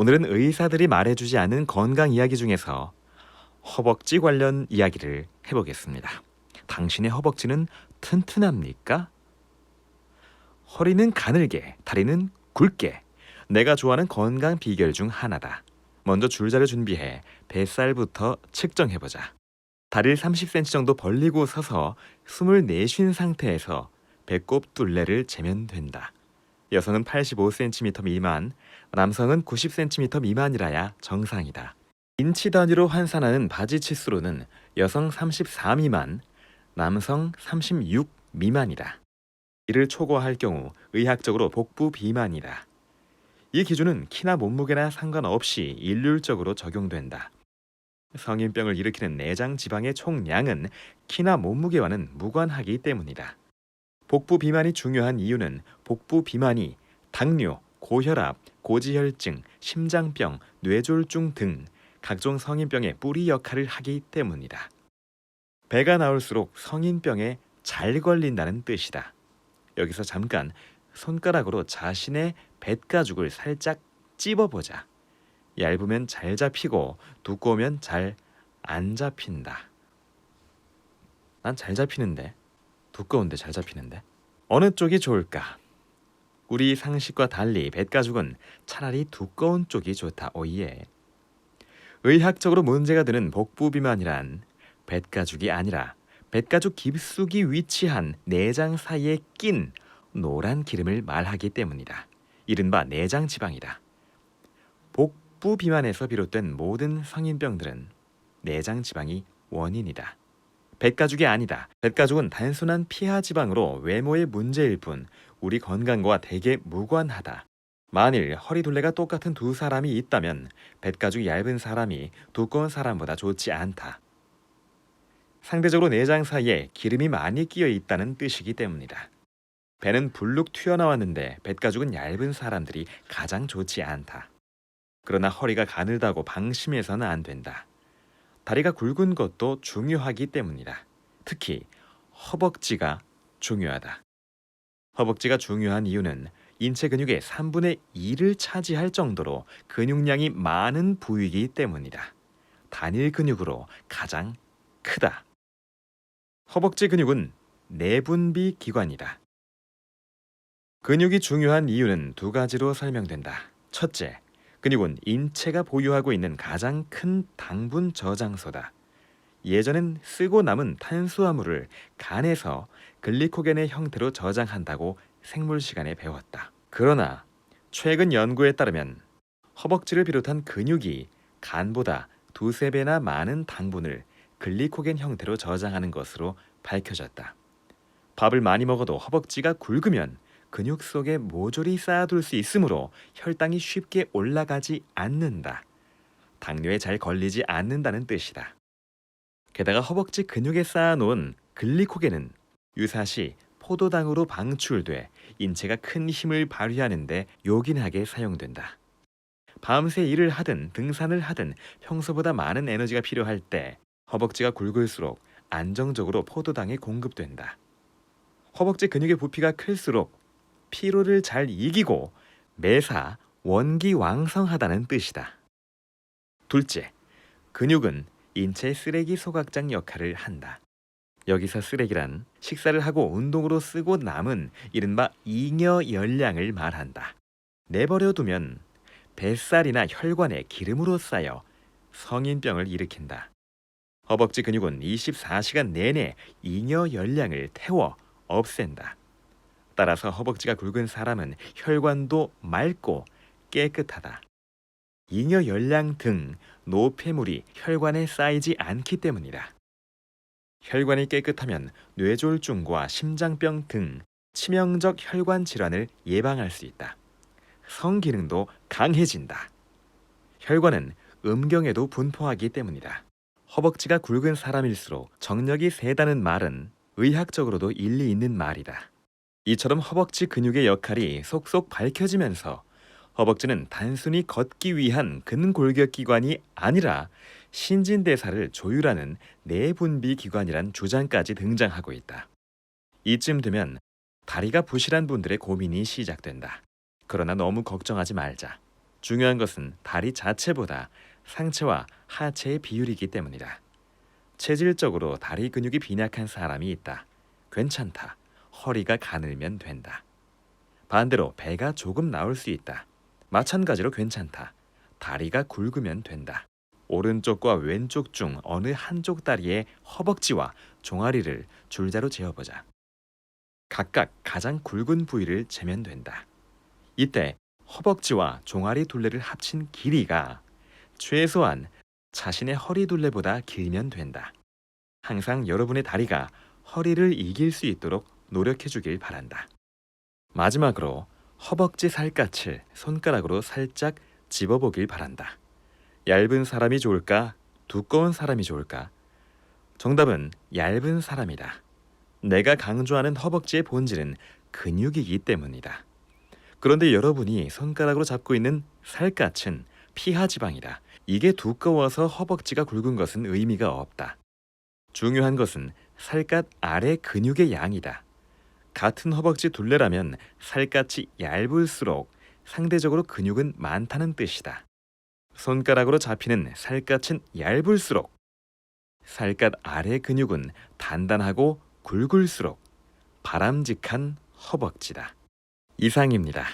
오늘은 의사들이 말해주지 않은 건강 이야기 중에서 허벅지 관련 이야기를 해보겠습니다. 당신의 허벅지는 튼튼합니까? 허리는 가늘게, 다리는 굵게. 내가 좋아하는 건강 비결 중 하나다. 먼저 줄자를 준비해 뱃살부터 측정해보자. 다리를 30cm 정도 벌리고 서서 숨을 내쉰 상태에서 배꼽 둘레를 재면 된다. 여성은 85cm 미만, 남성은 90cm 미만이라야 정상이다. 인치 단위로 환산하는 바지 치수로는 여성 34 미만, 남성 36 미만이다. 이를 초과할 경우 의학적으로 복부 비만이다. 이 기준은 키나 몸무게나 상관없이 일률적으로 적용된다. 성인병을 일으키는 내장 지방의 총량은 키나 몸무게와는 무관하기 때문이다. 복부 비만이 중요한 이유는 복부 비만이 당뇨, 고혈압, 고지혈증, 심장병, 뇌졸중 등 각종 성인병의 뿌리 역할을 하기 때문이다. 배가 나올수록 성인병에 잘 걸린다는 뜻이다. 여기서 잠깐 손가락으로 자신의 뱃가죽을 살짝 찝어보자. 얇으면 잘 잡히고 두꺼우면 잘 안 잡힌다. 난 잘 잡히는데 두꺼운데 잘 잡히는데 어느 쪽이 좋을까? 우리 상식과 달리 뱃가죽은 차라리 두꺼운 쪽이 좋다. 오예. 의학적으로 문제가 되는 복부 비만이란 뱃가죽이 아니라 뱃가죽 깊숙이 위치한 내장 사이에 낀 노란 기름을 말하기 때문이다. 이른바 내장 지방이다. 복부 비만에서 비롯된 모든 성인병들은 내장 지방이 원인이다. 뱃가죽이 아니다. 뱃가죽은 단순한 피하 지방으로 외모의 문제일 뿐 우리 건강과 대개 무관하다. 만일 허리 둘레가 똑같은 두 사람이 있다면 뱃가죽이 얇은 사람이 두꺼운 사람보다 좋지 않다. 상대적으로 내장 사이에 기름이 많이 끼어 있다는 뜻이기 때문이다. 배는 불룩 튀어나왔는데 뱃가죽은 얇은 사람들이 가장 좋지 않다. 그러나 허리가 가늘다고 방심해서는 안 된다. 다리가 굵은 것도 중요하기 때문이다. 특히 허벅지가 중요하다. 허벅지가 중요한 이유는 인체 근육의 3분의 2를 차지할 정도로 근육량이 많은 부위이기 때문이다. 단일 근육으로 가장 크다. 허벅지 근육은 내분비 기관이다. 근육이 중요한 이유는 두 가지로 설명된다. 첫째, 근육은 인체가 보유하고 있는 가장 큰 당분 저장소다. 예전엔 쓰고 남은 탄수화물을 간에서 글리코겐의 형태로 저장한다고 생물 시간에 배웠다. 그러나 최근 연구에 따르면 허벅지를 비롯한 근육이 간보다 두세 배나 많은 당분을 글리코겐 형태로 저장하는 것으로 밝혀졌다. 밥을 많이 먹어도 허벅지가 굵으면 근육 속에 모조리 쌓아둘 수 있으므로 혈당이 쉽게 올라가지 않는다. 당뇨에 잘 걸리지 않는다는 뜻이다. 게다가 허벅지 근육에 쌓아놓은 글리코겐은 유사시 포도당으로 방출돼 인체가 큰 힘을 발휘하는데 요긴하게 사용된다. 밤새 일을 하든 등산을 하든 평소보다 많은 에너지가 필요할 때 허벅지가 굵을수록 안정적으로 포도당이 공급된다. 허벅지 근육의 부피가 클수록 피로를 잘 이기고 매사 원기왕성하다는 뜻이다. 둘째, 근육은 인체 쓰레기 소각장 역할을 한다. 여기서 쓰레기란 식사를 하고 운동으로 쓰고 남은 이른바 잉여 열량을 말한다. 내버려 두면 뱃살이나 혈관에 기름으로 쌓여 성인병을 일으킨다. 허벅지 근육은 24시간 내내 잉여 열량을 태워 없앤다. 따라서 허벅지가 굵은 사람은 혈관도 맑고 깨끗하다. 잉여 열량 등 노폐물이 혈관에 쌓이지 않기 때문이다. 혈관이 깨끗하면 뇌졸중과 심장병 등 치명적 혈관 질환을 예방할 수 있다. 성기능도 강해진다. 혈관은 음경에도 분포하기 때문이다. 허벅지가 굵은 사람일수록 정력이 세다는 말은 의학적으로도 일리 있는 말이다. 이처럼 허벅지 근육의 역할이 속속 밝혀지면서 허벅지는 단순히 걷기 위한 근골격 기관이 아니라 신진대사를 조율하는 내분비 기관이란 주장까지 등장하고 있다. 이쯤 되면 다리가 부실한 분들의 고민이 시작된다. 그러나 너무 걱정하지 말자. 중요한 것은 다리 자체보다 상체와 하체의 비율이기 때문이다. 체질적으로 다리 근육이 빈약한 사람이 있다. 괜찮다. 허리가 가늘면 된다. 반대로 배가 조금 나올 수 있다. 마찬가지로 괜찮다. 다리가 굵으면 된다. 오른쪽과 왼쪽 중 어느 한쪽 다리의 허벅지와 종아리를 줄자로 재어보자. 각각 가장 굵은 부위를 재면 된다. 이때 허벅지와 종아리 둘레를 합친 길이가 최소한 자신의 허리 둘레보다 길면 된다. 항상 여러분의 다리가 허리를 이길 수 있도록 노력해 주길 바란다. 마지막으로 허벅지 살갗을 손가락으로 살짝 집어보길 바란다. 얇은 사람이 좋을까? 두꺼운 사람이 좋을까? 정답은 얇은 사람이다. 내가 강조하는 허벅지의 본질은 근육이기 때문이다. 그런데 여러분이 손가락으로 잡고 있는 살갗은 피하 지방이다. 이게 두꺼워서 허벅지가 굵은 것은 의미가 없다. 중요한 것은 살갗 아래 근육의 양이다. 같은 허벅지 둘레라면 살갗이 얇을수록 상대적으로 근육은 많다는 뜻이다. 손가락으로 잡히는 살갗은 얇을수록 살갗 아래 근육은 단단하고 굵을수록 바람직한 허벅지다. 이상입니다.